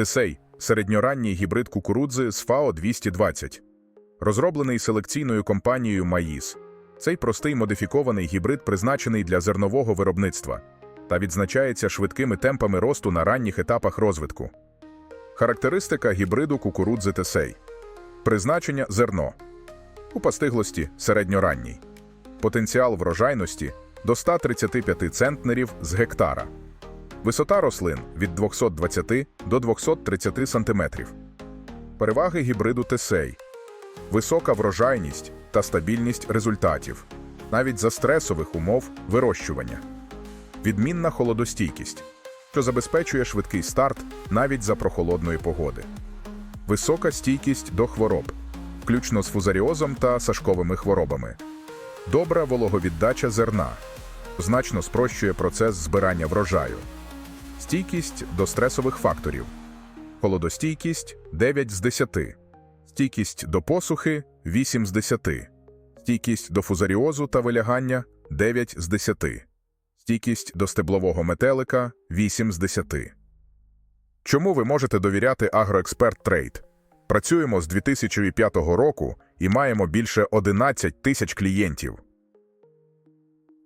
Тесей середньоранній гібрид кукурудзи з ФАО 220, розроблений селекційною компанією Маїс. Цей простий модифікований гібрид призначений для зернового виробництва та відзначається швидкими темпами росту на ранніх етапах розвитку. Характеристика гібриду кукурудзи Тесей. Призначення зерно. У пастиглості середньоранній. Потенціал врожайності до 135 центнерів з гектара. Висота рослин від 220 до 230 см. Переваги гібриду Тесей. Висока врожайність та стабільність результатів, навіть за стресових умов вирощування. Відмінна холодостійкість, що забезпечує швидкий старт навіть за прохолодної погоди. Висока стійкість до хвороб, включно з фузаріозом та сашковими хворобами. Добра вологовіддача зерна значно спрощує процес збирання врожаю. Стійкість до стресових факторів. Холодостійкість 9 з 10. Стійкість до посухи 8 з 10. Стійкість до фузаріозу та вилягання 9 з 10. Стійкість до стеблового метелика 8 з 10. Чому ви можете довіряти Агроексперт Трейд? Працюємо з 2005 року і маємо більше 11 тисяч клієнтів.